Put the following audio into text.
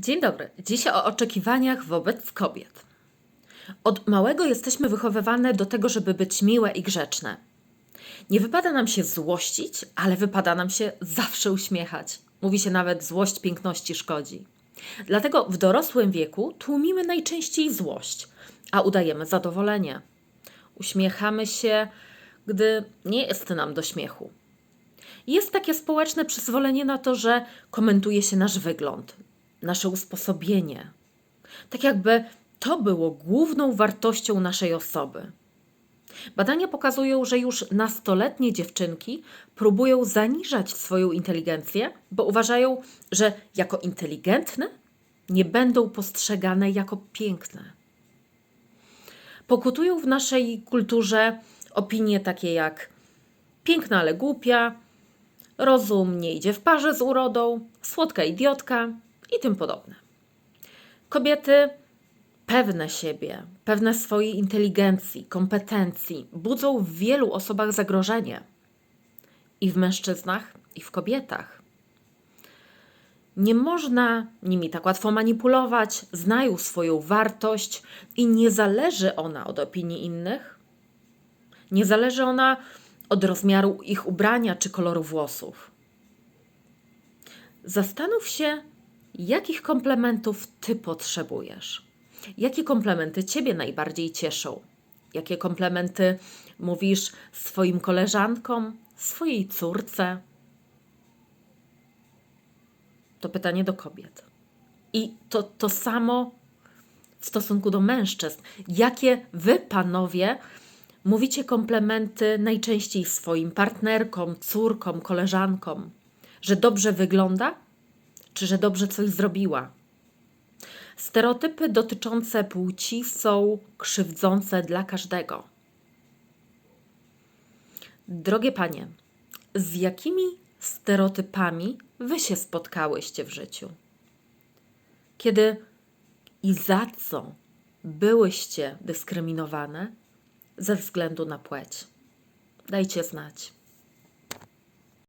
Dzień dobry. Dziś o oczekiwaniach wobec kobiet. Od małego jesteśmy wychowywane do tego, żeby być miłe i grzeczne. Nie wypada nam się złościć, ale wypada nam się zawsze uśmiechać. Mówi się nawet, złość piękności szkodzi. Dlatego w dorosłym wieku tłumimy najczęściej złość, a udajemy zadowolenie. Uśmiechamy się, gdy nie jest nam do śmiechu. Jest takie społeczne przyzwolenie na to, że komentuje się nasz wygląd, nasze usposobienie. Tak jakby to było główną wartością naszej osoby. Badania pokazują, że już nastoletnie dziewczynki próbują zaniżać swoją inteligencję, bo uważają, że jako inteligentne nie będą postrzegane jako piękne. Pokutują w naszej kulturze opinie takie jak piękna, ale głupia, rozum nie idzie w parze z urodą, słodka idiotka i tym podobne. Kobiety pewne siebie, pewne swojej inteligencji, kompetencji budzą w wielu osobach zagrożenie i w mężczyznach, i w kobietach. Nie można nimi tak łatwo manipulować, znają swoją wartość i nie zależy ona od opinii innych. Nie zależy ona od rozmiaru ich ubrania czy koloru włosów. Zastanów się, jakich komplementów ty potrzebujesz. Jakie komplementy ciebie najbardziej cieszą? Jakie komplementy mówisz swoim koleżankom, swojej córce? To pytanie do kobiet. I to, to samo w stosunku do mężczyzn. Jakie wy, panowie, mówicie komplementy najczęściej swoim partnerkom, córkom, koleżankom? Że dobrze wygląda, czy że dobrze coś zrobiła? Stereotypy dotyczące płci są krzywdzące dla każdego. Drogie panie, z jakimi stereotypami wy się spotkałyście w życiu? Kiedy i za co byłyście dyskryminowane ze względu na płeć? Dajcie znać.